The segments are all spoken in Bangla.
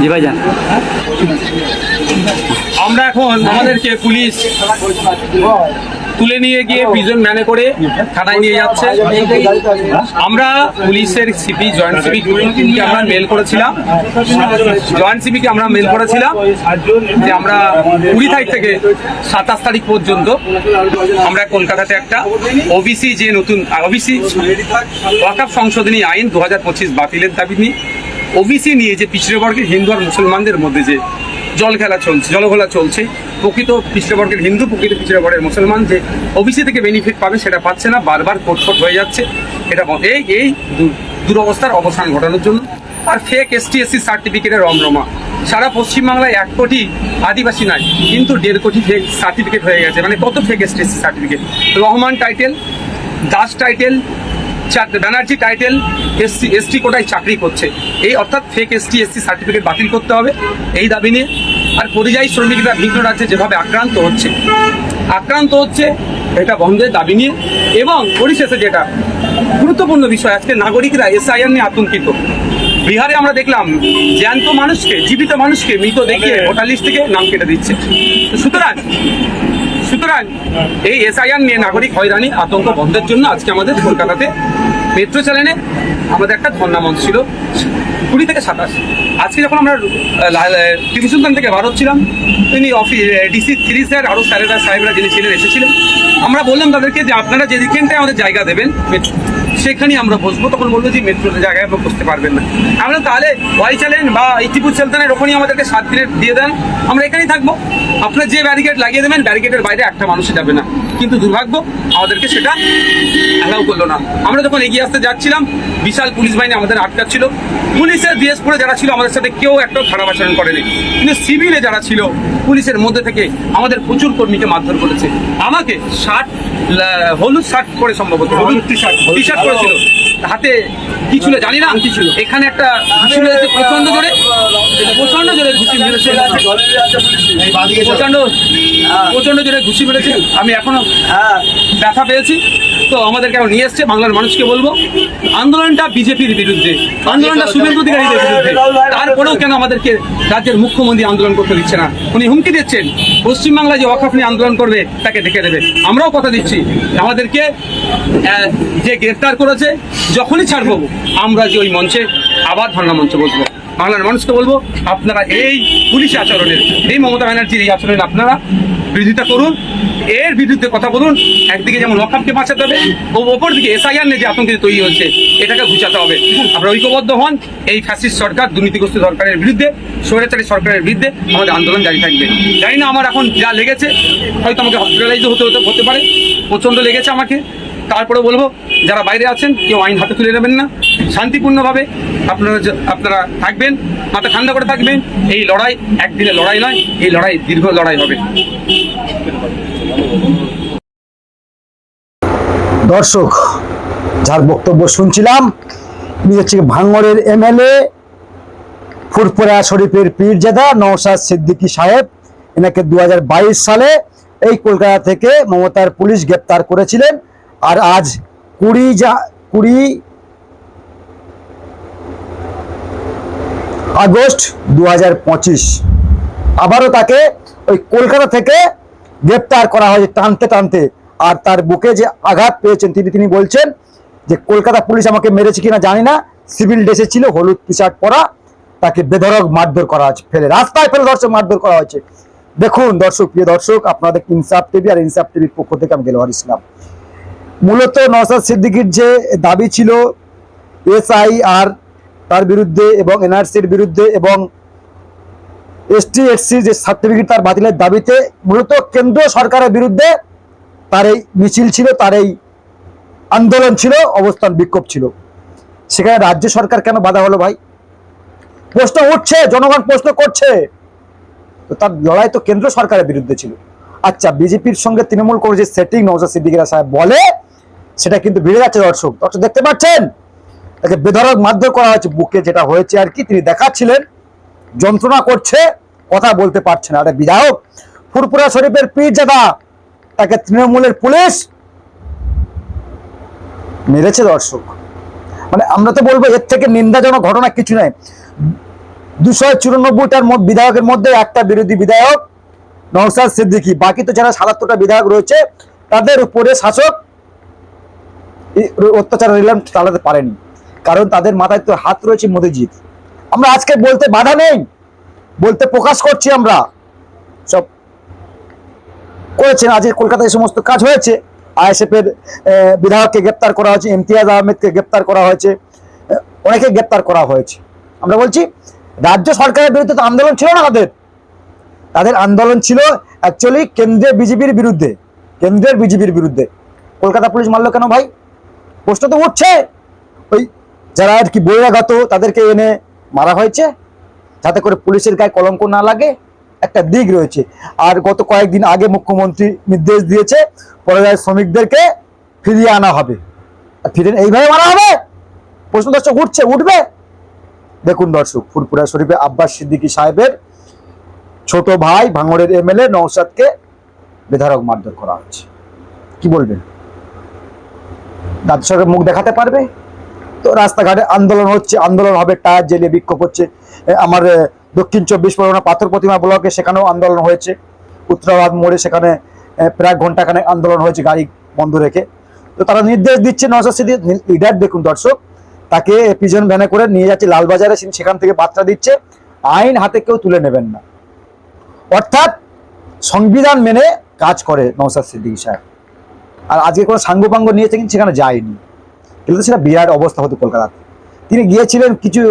জি ভাইজান। আমরা এখন আমাদেরকে পুলিশ তুলে নিয়ে গিয়ে প্রিজন ম্যানে করে থানায় নিয়ে যাচ্ছে। আমরা পুলিশের সিপি জয়েন্ট সিপি কে আমরা মেল করেছিলাম। জয়েন্ট সিপিকে আমরা মেল করেছিলাম যে আমরা কুড়ি তারিখ থেকে সাতাশ তারিখ পর্যন্ত আমরা কলকাতাতে একটা ওবিসি যে নতুন ওবিসি ওয়াকাফ সংশোধনী আইন দু হাজার পঁচিশ বাতিলের দাবি নিয়ে ওবিসি নিয়ে যে পিছড়ে বর্গের হিন্দু আর মুসলমানদের মধ্যে যে জল খেলা চলছে জলঘোলা চলছে, প্রকৃত পিছড়ে বর্গের হিন্দু, প্রকৃত পিছড়ে বর্গের মুসলমান যে ওবিসি থেকে বেনিফিট পাবে সেটা পাচ্ছে না, বারবার কোটফোট হয়ে যাচ্ছে। এটা এই এই দুরবস্থার অবসান ঘটানোর জন্য। আর ফেক এসটি এসসি সার্টিফিকেটের রমরমা। সারা পশ্চিমবাংলায় এক কোটি আদিবাসী নাই, কিন্তু দেড় কোটি ফেক সার্টিফিকেট হয়ে গেছে। মানে কত fake ST SC certificate Rahman title Das title Banerjee title SC, ST কোটায় চাকরি করছে। এই অর্থাৎ ফেক এসটি, এসসি সার্টিফিকেট বাতিল করতে হবে এই দাবি নিয়ে। আর পরিযায়ী শ্রমিকরা ভিন্ন রাজ্যে যেভাবে আক্রান্ত হচ্ছে আক্রান্ত হচ্ছে, এটা বন্ধের দাবি নিয়ে। এবং পরিশেষে যেটা গুরুত্বপূর্ণ বিষয়, আজকে নাগরিকরা এসআইআর নিয়ে আতঙ্কিত। বিহারে আমরা দেখলাম, জ্যান্ত মানুষকে, জীবিত মানুষকে মৃত দেখিয়ে ভোটার লিস্ট থেকে নাম কেটে দিচ্ছে। সুতরাং সুতরাং এই এসআইআর নিয়ে নাগরিক হয়রানি আতঙ্ক বন্ধের জন্য আজকে আমাদের কলকাতাতে মেট্রো চ্যানেলে আমাদের একটা ধর্ণামঞ্চ ছিল কুড়ি থেকে সাতাশ। আজকে যখন আমরা টিভি সুলতান থেকে বার হচ্ছিলাম তিনি অফিস ডিসি থ্রি স্যার আরও স্যারেরা সাহেবরা যিনি ছিলেন এসেছিলেন। আমরা বললাম তাদেরকে যে আপনারা যেদিকে আমাদের জায়গা দেবেন metro, সেখানেই আমরা বসবো। তখন বলব যে মেট্রোর জায়গায় আপনি বসতে পারবেন না। আমরা তাহলে ওয়াই চ্যালেন বা ইতিপুর সুলতানের ওখানেই আমাদেরকে সাত দিনের দিয়ে দেন। আমরা এখানেই থাকব। আপনার যে ব্যারিকেড লাগিয়ে দেবেন ব্যারিকেডের বাইরে একটা মানুষ যাবে না। কিন্তু দুর্ভাগ্য আমাদেরকে সেটা অ্যালাউ করল না। আমরা যখন এগিয়ে আসতে যাচ্ছিলাম বিশাল পুলিশ বাহিনী আমাদের আটকাচ্ছিল। পুলিশের বিএসপুরে যারা ছিল আমাদের সাথে কেউ একটা খারাপ আচরণ করেনি। কিন্তু সিভিলে যারা ছিল পুলিশের মধ্যে থেকে আমাদের প্রচুর কর্মীকে মারধর করেছে। আমাকে শার্ট হলুদ শার্ট পরে সম্ভবত হলুদ টি শার্ট টি শার্ট পরেছিল হাতে কি ছিল জানি না কি ছিল। এখানে একটা প্রচণ্ড জোরে প্রচণ্ড জোরে প্রচণ্ড প্রচণ্ড ঘুষি মেরেছে। আমি এখনও ব্যথা পেয়েছি। তো আমাদেরকে এখন নিয়ে এসছে, বাংলার মানুষকে বলব, আন্দোলনটা বিজেপির বিরুদ্ধে, আন্দোলনটা শুভেন্দু অধিকারীদের বিরুদ্ধে। তারপরেও কেন আমাদেরকে রাজ্যের মুখ্যমন্ত্রী আন্দোলন করতে দিচ্ছে না? উনি হুমকি দিচ্ছেন, পশ্চিমবাংলায় যে ওয়াকাফ নিয়ে আন্দোলন করবে, তাকে ডেকে দেবে। আমরাও কথা দিচ্ছি, আমাদেরকে যে গ্রেফতার করেছে, যখনই ছাড়বো, আমরা যে ওই মঞ্চে আবার ধর্ণা মঞ্চে বসবো। বাংলার মানুষকে বলব, আপনারা এই পুলিশ আচরণের, এই মমতা ব্যানার্জির এই আচরণের আপনারা বিরোধিতা করুন। এর বিরুদ্ধে কথা বলুন, একদিকে যেমন ওয়াকাফকে বাঁচাতে হবে, ও অপর দিকে এসআইআর নিয়ে যে আতঙ্কিত তৈরি হচ্ছে, এটাকে ঘুচাতে হবে। আমরা ঐক্যবদ্ধ হন, এই ফ্যাসিস্ট সরকার, দুর্নীতিগ্রস্ত সরকারের বিরুদ্ধে, স্বৈরাচারী সরকারের বিরুদ্ধে আমাদের আন্দোলন জারি থাকবে। জানি না আমার এখন যা লেগেছে, হয়তো আমাকে হসপিটালাইজ হতে হতে হতে পারে, প্রচণ্ড লেগেছে আমাকে। তারপরে বলব, যারা বাইরে আছেন, কেউ আইন হাতে তুলে নেবেন না। শান্তিপূর্ণভাবে আপনারা আপনারা থাকবেন, মাথা ঠান্ডা করে থাকবেন। এই লড়াই একদিনে লড়াই নয়, এই লড়াই দীর্ঘ লড়াই হবে। দর্শক, যার বক্তব্য শুনছিলাম তিনি হচ্ছে ভাঙড়ের এমএলএ ফুরপুরা শরীফের পীরজাদা নওশাদ সিদ্দিকী সাহেব, এনাকে দু হাজার বাইশ সালে এই কলকাতা থেকে মমতার পুলিশ গ্রেপ্তার করেছিলেন। আর আজ কুড়ি যা কুড়ি আগস্ট দু আবারও তাকে ওই কলকাতা থেকে গ্রেপ্তার করা হয়েছে টানতে টানতে। আর তার বুকে যে আঘাত পেয়েছেন তিনি তিনি বলছেন যে কলকাতা পুলিশ আমাকে মেরেছে কিনা জানি না। সিভিল ড্রেসে ছিল, হলুদ টি শার্ট পরা। তাকে বেধরক মারধর করা হয়েছে, ফেলে, রাস্তায় ফেলে দর্শক মারধর করা হয়েছে। দেখুন দর্শক, প্রিয় দর্শক, আপনাদের ইনসাফ টিভি আর ইনসাফ টিভির পক্ষ থেকে আমি গেলোয়ার ইসলাম। মূলত নওসাদ সিদ্দিকির যে দাবি ছিল এসআই আর তার বিরুদ্ধে এবং এনআরসির বিরুদ্ধে এবং এসটি এসসি যে সার্টিফিকেট তার বাতিলের দাবিতে মূলত কেন্দ্র সরকারের বিরুদ্ধে তার এই মিছিল ছিল, তার এই আন্দোলন ছিল, অবস্থান বিক্ষোভ ছিল। সেখানে রাজ্য সরকার কেন বাধা হলো ভাই? প্রশ্ন উঠছে, জনগণ প্রশ্ন করছে। তো তার লড়াই তো কেন্দ্র সরকারের বিরুদ্ধে ছিল। আচ্ছা বিজেপির সঙ্গে তৃণমূল কংগ্রেসের সেটিং নওজাদ সিদ্দিকিরা সাহেব বলে, সেটা কিন্তু বেড়ে যাচ্ছে দর্শক। দর্শক দেখতে পাচ্ছেন? তাকে বেধরক মারধর করা হয়েছে, বুকে যেটা হয়েছে আর কি, তিনি দেখাচ্ছিলেন। যন্ত্রণা করছে, কথা বলতে পারছে না। আরে বিধায়ক ফুরপুরা শরীফের পীরজাদা, তাকে তৃণমূলের পুলিশ মেরেছে দর্শক। মানে আমরা তো বলব, এর থেকে নিন্দাজনক ঘটনা কিছু নাই দুশো চুরানব্বইটার বিধায়কের মধ্যে একটা বিরোধী বিধায়ক নওসাদ সিদ্দিকী। বাকি তো যারা সাতাত্তরটা বিধায়ক রয়েছে, তাদের উপরে শাসক অত্যাচার নিলাম চালাতে পারেনি। কারণ তাদের মাথায় তো হাত রয়েছে মোদিজির। আমরা আজকে বলতে বাধা নেই বলতে প্রকাশ করছি আমরা। সব করেছেন আজ কলকাতায় সমস্ত কাজ হয়েছে। আইএসএফ এর আহ, বিধায়ককে গ্রেপ্তার করা হয়েছে ইমতিয়াজ আহমেদকে গ্রেপ্তার করা হয়েছে অনেকে গ্রেপ্তার করা হয়েছে। আমরা বলছি রাজ্য সরকারের বিরুদ্ধে তো আন্দোলন ছিল না তাদের। তাদের আন্দোলন ছিল অ্যাকচুয়ালি কেন্দ্রীয় বিজেপির বিরুদ্ধে কেন্দ্রের বিজেপির বিরুদ্ধে। কলকাতা পুলিশ মারলো কেন ভাই? প্রশ্ন তো উঠছে। ওই যারা আর কি বহিরাগত, তাদেরকে এনে মারা হয়েছে। যাতে করে পুলিশের গায়ে কলঙ্ক না লাগে। একটা দিক রয়েছে। আর গত কয়েকদিন আগে মুখ্যমন্ত্রী নির্দেশ দিয়েছে পরিযায়ী শ্রমিকদেরকে ফিরিয়ে আনা হবে। আর ফিরে এইভাবে মারা হবে? প্রশ্ন দর্শক উঠছে, উঠবে? দেখুন দর্শক ফুরপুরা শরীফে আব্বাস সিদ্দিকী সাহেবের ছোট ভাই ভাঙড়ের এমএলএ নৌসাদকে বেধারক মারধর করা হচ্ছে। কি বলবেন? রাজ্য মুখ দেখাতে পারবে? তো রাস্তাঘাটে আন্দোলন হচ্ছে, আন্দোলন হবে, টায়ার জ্বালিয়ে বিক্ষোভ হচ্ছে। আমার দক্ষিণ চব্বিশ পরগনা পাথর প্রতিমা ব্লকে সেখানেও আন্দোলন হয়েছে। উত্তরাবাদ মোড়ে সেখানে প্রায় ঘন্টাখানেক আন্দোলন হয়েছে গাড়ি বন্ধ রেখে। তো তারা নির্দেশ দিচ্ছে নজর সিটি লিডার, দেখুন দর্শক, তাকে পিজন ভ্যানে করে নিয়ে যাচ্ছে লালবাজারে সেখান থেকে বার্তা দিচ্ছে, আইন হাতে কেউ তুলে নেবেন না। অর্থাৎ সংবিধান মেনে কাজ করে নৌসাদ সিদ্দিকী সাহেব। আর আজকে কোনো সাঙ্গপাঙ্গ নিয়েছে কিন্তু সেখানে যায়নি। কিন্তু সেটা বিরাট অবস্থা হতো কলকাতাতে। তিনি গিয়েছিলেন কিছু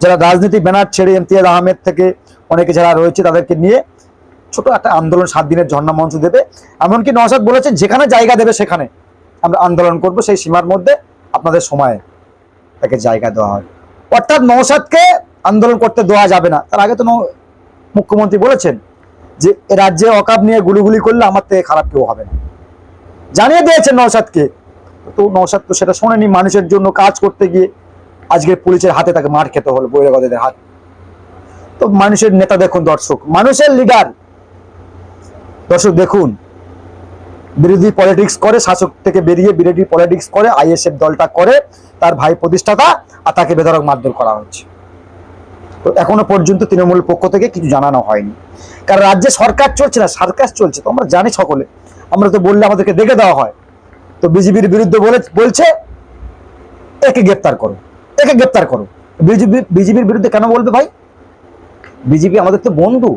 যারা রাজনীতি ব্যানার ছেড়ে ইমতিয়াজ আহমেদ থেকে, অনেকে যারা রয়েছে তাদেরকে নিয়ে ছোট একটা আন্দোলন, সাত দিনের ঝর্ণা মঞ্চ দেবে। এমনকি নওশাদ বলেছেন, যেখানে জায়গা দেবে সেখানে আমরা আন্দোলন করব। সেই সীমার মধ্যে আপনাদের সময়ে তাকে জায়গা দেওয়া হয়। অর্থাৎ নওশাদকে আন্দোলন করতে দেওয়া যাবে না। তার আগে তো মুখ্যমন্ত্রী বলেছেন যে রাজ্যে অকাপ নিয়ে গুলিগুলি করলে আমার থেকে খারাপ কেউ হবে না। জানিয়ে দিয়েছেন নওশাদকে। তো নওশাদ তো সেটা শোনেনি, মানুষের জন্য কাজ করতে গিয়ে আজকে পুলিশের হাতে তাকে মার খেতে হলো বৈরাগতদের হাত। তো মানুষের নেতা দেখুন দর্শক, মানুষের লিডার দর্শক দেখুন, বিরোধী পলিটিক্স করে, শাসক থেকে বেরিয়ে বিরোধী পলিটিক্স করে, আইএসএফ দলটা করে, তার ভাই প্রতিষ্ঠাতা আর তাকে বেধরক মারধর করা হচ্ছে। তো এখনও পর্যন্ত তৃণমূল পক্ষ থেকে কিছু জানানো হয়নি। কারণ রাজ্যে সরকার চলছে না, সার্কাস চলছে, তো আমরা জানি সকলে। আমরা তো বললে আমাদেরকে দেখে দেওয়া হয়। তো বিজেপির বিরুদ্ধে বলে বলছে, একে গ্রেপ্তার করো। একে গ্রেপ্তার করো। বিজেপি বিজেপির বিরুদ্ধে কেন বলবে ভাই? বিজেপি আমাদের তো বন্ধু।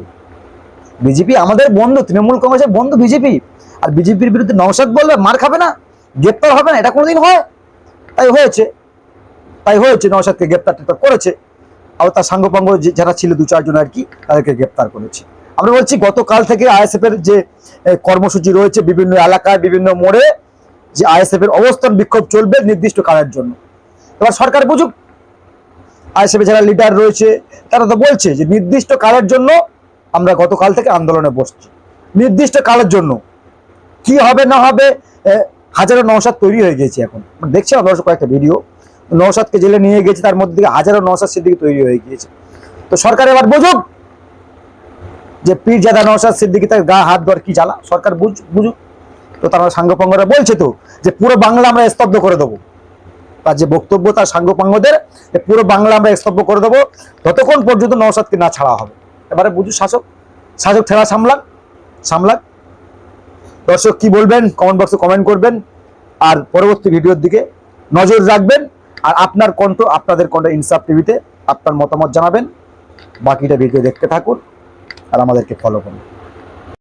বিজেপি আমাদের বন্ধু, তৃণমূল কংগ্রেসের বন্ধু বিজেপি আর বিজেপির বিরুদ্ধে নওশাদ বলবে, মার খাবে না, গ্রেপ্তার হবে না, এটা কোনোদিন হয়? তাই হয়েছে। তাই হয়েছে, নওশাদকে গ্রেপ্তার টেপ্তার করেছে। আর তার সাঙ্গপাঙ্গ যারা ছিল দু চারজন আর কি, তাদেরকে গ্রেপ্তার করেছে। আমরা বলছি, গতকাল থেকে আইএসএফ এর যে কর্মসূচি রয়েছে বিভিন্ন এলাকায়, বিভিন্ন মোড়ে যে আইএসএফ এর অবস্থান বিক্ষোভ চলবে নির্দিষ্ট কালের জন্য। এবার সরকার বুঝুক, আইএসএফ যারা লিডার রয়েছে, তারা তো বলছে যে নির্দিষ্ট কালের জন্য আমরা গতকাল থেকে আন্দোলনে বসছি। নির্দিষ্ট কালের জন্য। কি হবে, না হবে হাজারো নৌসাদ তৈরি হয়ে গেছে এখন। দেখছি আমরা কয়েকটা ভিডিও নৌসাদকে জেলে নিয়ে গেছে, তার মধ্যে থেকে হাজারো নৌসাদ সিদ্দিকি তৈরি হয়ে গিয়েছে। তো সরকার এবার বুঝুক যে পীর জাদা নৌসাদ সিদ্দিকি তার গা, হাত ধর কি জ্বালা? সরকার বুঝ, বুঝুক। তো তারা সাঙ্গপাঙ্গরা বলছে তো যে পুরো বাংলা আমরা স্তব্ধ করে দেবো। তার যে বক্তব্য, তার সাঙ্গপাঙ্গদের পুরো বাংলা আমরা স্তব্ধ করে দেবো, ততক্ষণ পর্যন্ত নৌসাদকে না ছাড়া হবে। এবারে বুঝু শাসক শাসক ঠেলা সামলাক সামলাক। দর্শক কি বলবেন? কমেন্ট বক্সে কমেন্ট করবেন। আর পরবর্তী ভিডিওর দিকে নজর রাখবেন। আর আপনার কণ্ঠ, আপনাদের কণ্ঠ ইনসাফ টিভিতে আপনার মতামত জানাবেন। বাকিটা ভিডিও দেখতে থাকুন আর আমাদেরকে ফলো করুন।